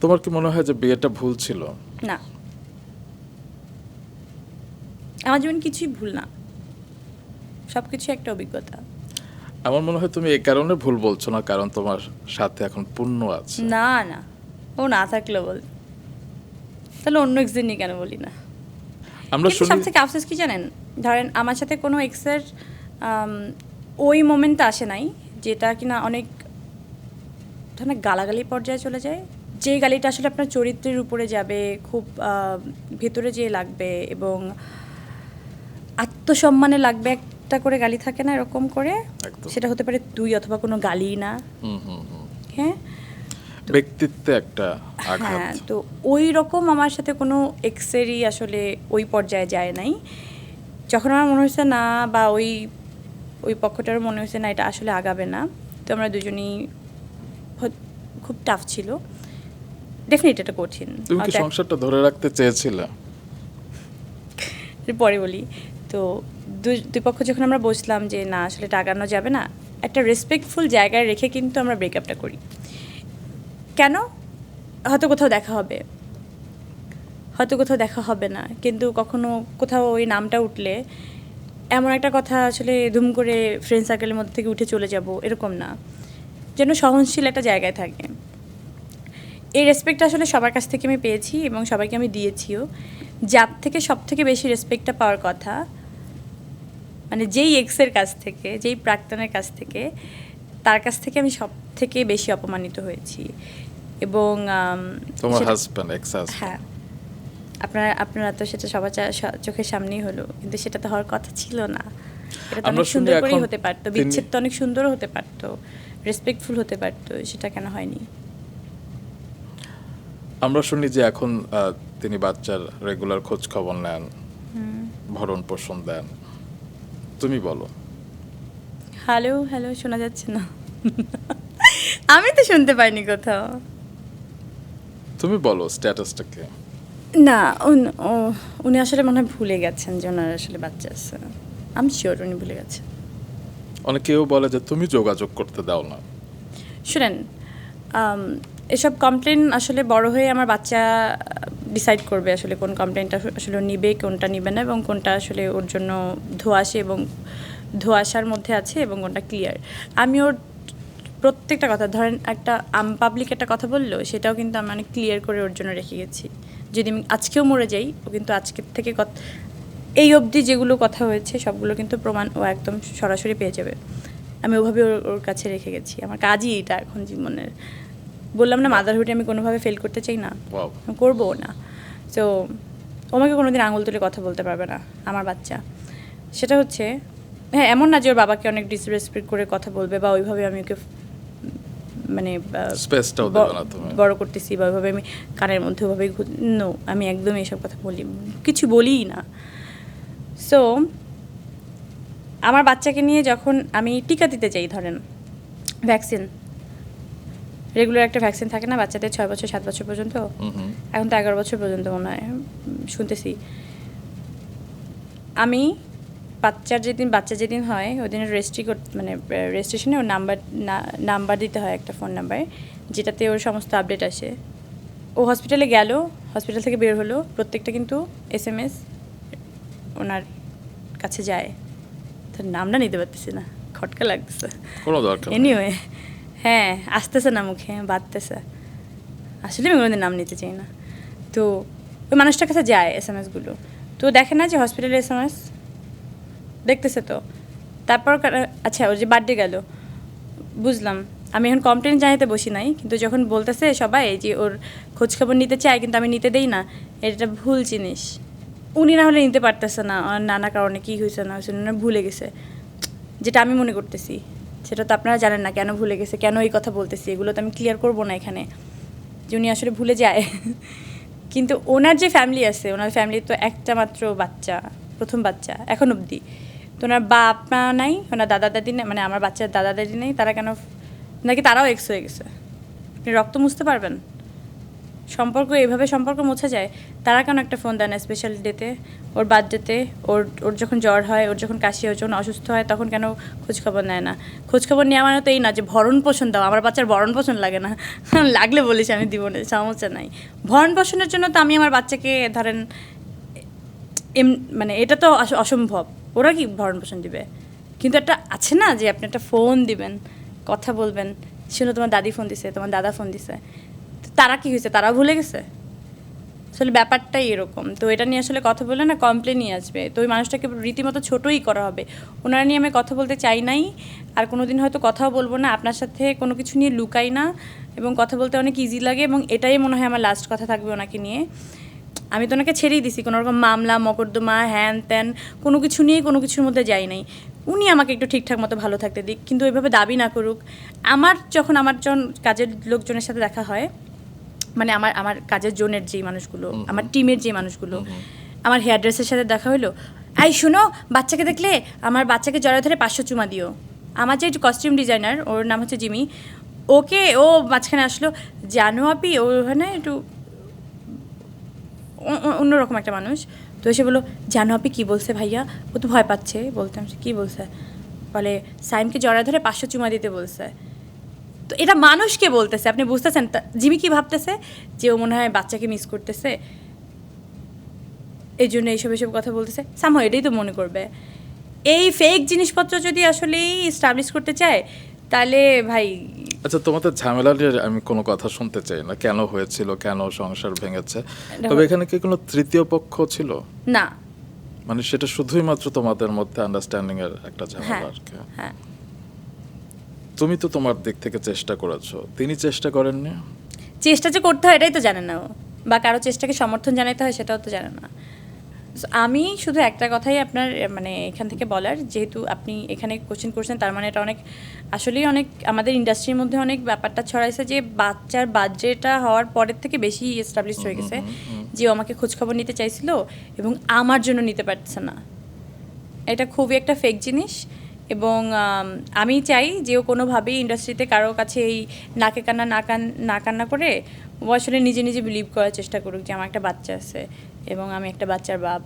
তোমার কি মনে হয় যে বিয়েটা ভুল ছিল? না। আমার জীবন কিছুই ভুল না। সব কিছু একটা অভিজ্ঞতা। আমার মনে হয় তুমি এই কারণে ভুল বলছো না কারণ তোমার সাথে এখন পূর্ণ আছে। না না। ও না থাকলেও বল। তাহলে অন্য এক্সের নিয়ে কেন বলি না? আমরা শুনি সব থেকে আফসোস কি জানেন? ধরেন আমার সাথে কোনো এক্সের ওই মোমেন্টটা আসে নাই যেটা কিনা অনেক গালাগালি পর্যায়ে চলে যায় যে গালিটা আসলে আপনার চরিত্রের উপরে যাবে খুব ভেতরে যেয়ে লাগবে এবং আত্মসম্মানে লাগবে একটা করে গালি থাকে না এরকম করে সেটা হতে পারে তুই অথবা কোনো গালি না। হ্যাঁ? ব্যক্তিত্বে একটা হ্যাঁ তো ওই রকম আমার সাথে কোনো এক্সেরই আসলে ওই পর্যায়ে যায় নাই। যখন আমার মনে হয়েছে না বা ওই ওই পক্ষটারও মনে হয়েছে না এটা আসলে আগাবে না। তো আমরা দুজনেই খুব টাফ ছিল। ডেফিনেট এটা কঠিন। তুমি কি সংসারটা ধরে রাখতে চেয়েছিলে? পরে বলি। তো দুই পক্ষ যখন আমরা বসলাম যে না আসলে আগানো যাবে না একটা রেসপেক্টফুল জায়গায় রেখে কিন্তু আমরা ব্রেকআপটা করি। কেন? হয়তো কোথাও দেখা হবে। হয়তো কোথাও দেখা হবে না। কিন্তু কখনো কোথাও ওই নামটা উঠলে এমন একটা কথা আসলে ধুম করে ফ্রেন্ড সার্কেলের মধ্যে থেকে উঠে চলে যাব এরকম না। যেন সহনশীল একটা জায়গায় থাকে। এই রেসপেক্ট আসলে সবার কাছ থেকে আমি পেয়েছি এবং সবাইকে আমি দিয়েছিও। যার থেকে সব থেকে বেশি রেসপেক্টটা পাওয়ার কথা মানে যেই এক্সের কাছ থেকে যেই প্রাক্তনের কাছ থেকে তার কাছ থেকে আমি সব থেকে বেশি অপমানিত হয়েছি। এবং তোমার হাজব্যান্ড এক্স হ্যাঁ। আপনারা আপনারা তো সেটা সবার চোখের সামনেই হলো কিন্তু সেটা তো হওয়ার কথা ছিল না। এটা তো অনেক সুন্দর করেই হতে পারতো বিচ্ছেদ তো অনেক সুন্দরও হতে পারতো রেসপেক্টফুল হতে পারতো সেটা কেন হয়নি? আমরা শুনি যে এখন তিনি বাচ্চার রেগুলার খোঁজ খবর নেন ভরণ পোষণ দেন। তুমি বলো। হ্যালো হ্যালো শোনা যাচ্ছে না। আমি তো শুনতে পাইনি কোথাও। তুমি বলো স্ট্যাটাসটাকে না উন- ও- উনি আসলে মনে হয় ভুলে গেছেন যে ওনার আসলে বাচ্চা আছে। আমি শিওর উনি ভুলে গেছেন অনেকেও বলে যে তুমি যোগাযোগ করতে দাও না। শুনেন এসব কমপ্লেন আসলে বড় হয়ে আমার বাচ্চা ডিসাইড করবে আসলে কোন কমপ্লেনটা আসলে নিবে, কোনটা নিবে না এবং কোনটা আসলে ওর জন্য ধোয়াশে এবং ধোয়াশার মধ্যে আছে এবং কোনটা ক্লিয়ার আমি ওর প্রত্যেকটা কথা, ধরেন একটা আম পাবলিক একটা কথা বলল, সেটাও কিন্তু আমি অনেক ক্লিয়ার করে ওর জন্য রেখে গেছি। যদি আমি আজকেও মরে যাই, ও কিন্তু আজকের থেকে এই অবধি যেগুলো কথা হয়েছে, সবগুলো কিন্তু প্রমাণ ও একদম সরাসরি পেয়ে যাবে। আমি ওভাবে ওর ওর কাছে রেখে গেছি। আমার কাজই এটা এখন জীবনের। বললাম না মাদারহুডে আমি কোনোভাবে ফেল করতে চাই না। করব না। তো আমাকে কোনোদিন আঙুল তুলে কথা বলতে পারবে না আমার বাচ্চা। সেটা হচ্ছে হ্যাঁ এমন না যে ওর বাবাকে অনেক ডিসরেসপেক্ট করে কথা বলবে বা ওইভাবে আমি ওকে মানে বড় করতেছি বা ওইভাবে আমি কানের মধ্যে ওইভাবে নো আমি একদম এইসব কথা বলি কিছু বলিই না। সো আমার বাচ্চাকে নিয়ে যখন আমি টিকা দিতে চাই ধরেন ভ্যাকসিন রেগুলার একটা ভ্যাকসিন থাকে না বাচ্চাদের ছয় বছর সাত বছর পর্যন্ত। এখন তো এগারো বছর পর্যন্ত মনে হয় শুনতেছি। আমি বাচ্চার যেদিন বাচ্চা যেদিন হয় ওই দিনের রেজিস্ট্রি মানে রেজিস্ট্রেশনে ওর নাম্বার নাম্বার দিতে হয় একটা ফোন নাম্বার যেটাতে ওর সমস্ত আপডেট আসে। ও হসপিটালে গেল হসপিটাল থেকে বের হলো প্রত্যেকটা কিন্তু এস এম এস ওনার কাছে যায়। তার নামটা নিতে পারতেছি না খটকা লাগতেছে। কোনো দরকার এনিওয়ে হ্যাঁ আসতেছে না মুখে বাড়তেছে আসলে আমি কোনোদিন নাম নিতে চাই না। তো ওই মানুষটার কাছে যায় এস এম এসগুলো তো দেখে না যে হসপিটালে এস এম এস দেখতেছে তো। তারপর আচ্ছা ওর যে বার্থডে গেল। বুঝলাম। আমি এখন কমপ্লেন জানাতে বসি নাই, কিন্তু যখন বলতেছে সবাই যে ওর খোঁজখবর নিতে চায়, কিন্তু আমি নিতে দেই না, এটা ভুল জিনিস। উনি না হলে নিতে পারতেছে না নানা কারণে কী হয়েছে না হয়েছে ভুলে গেছে। যেটা আমি মনে করতেছি। সেটা তো আপনারা জানেন না কেন ভুলে গেছে, কেন এই কথা বলতেছি, এগুলো তো আমি ক্লিয়ার করব না এখানে। যে উনি আসলে ভুলে যায়। কিন্তু ওনার যে ফ্যামিলি আছে, ওনার ফ্যামিলির তো একটা মাত্র বাচ্চা, প্রথম বাচ্চা, এখন অবধি। তো ওনার বাপ মা নাই, ওনার দাদা দাদি নেই মানে আমার বাচ্চার দাদা দাদি নেই, তারা কেন, নাকি তারাও এক্স হয়ে গেছে। আপনি রক্ত মুছতে পারবেন? সম্পর্ক, এভাবে সম্পর্ক মোছা যায়, তারা কেন একটা ফোন দেয় না? স্পেশাল ডেতে ওর বার্থডেতে ওর ওর যখন জ্বর হয়, ওর যখন কাশি হয় যখন অসুস্থ হয়, তখন কেন খোঁজখবর নেয় না? খোঁজখবর নেওয়া মানে তো এই না যে ভরণ পোষণ দাও, আমার বাচ্চার ভরণ পোষণ লাগে না। লাগলে বলিস আমি দিব না সমস্যা নাই। ভরণ পোষণের জন্য তো আমি আমার বাচ্চাকে ধরেন, এম মানে এটা তো অসম্ভব। ওরা কি ভরণ পোষণ দিবে? কিন্তু একটা আছে না যে আপনি একটা ফোন দিবেন, কথা বলবেন, শুনো তোমার দাদি ফোন দিছে, তোমার দাদা ফোন দিছে। তারা কি হয়েছে? তারা ভুলে গেছে? আসলে ব্যাপারটাই এরকম। তো এটা নিয়ে আসলে কথা বললে না কমপ্লেনই আসবে। তো ওই মানুষটাকে রীতিমতো ছোটোই করা হবে। ওনারা নিয়ে আমি কথা বলতে চাই নাই। আর কোনো দিন হয়তো কথাও বলব না। আপনার সাথে কোনো কিছু নিয়ে লুকাই না। এবং কথা বলতে অনেক ইজি লাগে এবং এটাই মনে হয় আমার লাস্ট কথা থাকবে ওনাকে নিয়ে। আমি তো ওনাকে ছেড়েই দিছি। কোনো রকম মামলা, মকদ্দমা, হ্যান ত্যান কোনো কিছু নিয়ে কোনো কিছুর মধ্যে যাই নাই। উনি আমাকে একটু ঠিকঠাক মতো ভালো থাকতে দিক। কিন্তু ওইভাবে দাবি না করুক। আমার যখন আমার যখন কাজের লোকজনের সাথে দেখা হয় মানে আমার আমার কাজের জোনের যেই মানুষগুলো আমার টিমের যে মানুষগুলো আমার হেয়ার ড্রেসের সাথে দেখা হলো আই শুনো বাচ্চাকে দেখলে আমার বাচ্চাকে জড়া ধরে পাঁচশো চুমা দিও। আমার যে কস্টিউম ডিজাইনার ওর নাম হচ্ছে জিমি ওকে ও মাঝখানে আসলো জানো আপি? ও ওখানে একটু অন্যরকম একটা মানুষ। তো এসে বলল জানো আপনি কী বলছে ভাইয়া? ও তো ভয় পাচ্ছে বলতাম সে কী বলছে? বলে সাইমকে জড়া ধরে পাঁচশো চুমা দিতে বলছে। তো এটা মানুষকে বলতেছে। আপনি বুঝতেছেন? জিমি কি ভাবতেছে? যে ও মনে হয় বাচ্চাকে মিস করতেছে। এই জন্য এইসব এইসব কথা বলতেছে। সামহ এটাই তো মনে করবে। এই ফেক জিনিসপত্র যদি আসলেই স্টাবলিশ করতে চায় তাহলে ভাই আচ্ছা তোমাদের ঝামেলা নিয়ে আমি কোনো কথা শুনতে চাই না। কেন হয়েছিল? কেন সংসার ভেঙেছে? তবে এখানে কি কোনো তৃতীয় পক্ষ ছিল? না। মানে সেটা শুধুই মাত্র তোমাদের মধ্যে আন্ডারস্ট্যান্ডিং এর একটা হ্যাঁ ঝামেলা আর কি। হ্যাঁ। তুমি তো তোমার দিক থেকে চেষ্টা করেছ। তিনি চেষ্টা করেননি? চেষ্টা যে করতে হয় এটাই তো জানে না ও। বা কারও চেষ্টাকে সমর্থন জানাতে হয় সেটাও তো জানে না। আমি শুধু একটা কথাই আপনার মানে এখান থেকে বলার। যেহেতু আপনি এখানে কোশ্চেন করছেন তার মানে এটা অনেক আসলেই অনেক আমাদের ইন্ডাস্ট্রির মধ্যে অনেক ব্যাপারটা ছড়াইছে যে বাচ্চার বার্থডেটা হওয়ার পরের থেকে বেশি এস্টাবলিশ হয়ে গেছে। যে ও আমাকে খোঁজখবর নিতে চাইছিল এবং আমার জন্য নিতে পারছে না। এটা খুবই একটা ফেক জিনিস। এবং, আমি চাই যে ও কোনোভাবেই ইন্ডাস্ট্রিতে কারও কাছে এই নাকে কান্না, না কান, না কান্না করে ও আসলে নিজে নিজে বিলিভ করার চেষ্টা করুক যে আমার একটা বাচ্চা আছে এবং আমি একটা বাচ্চার বাপ।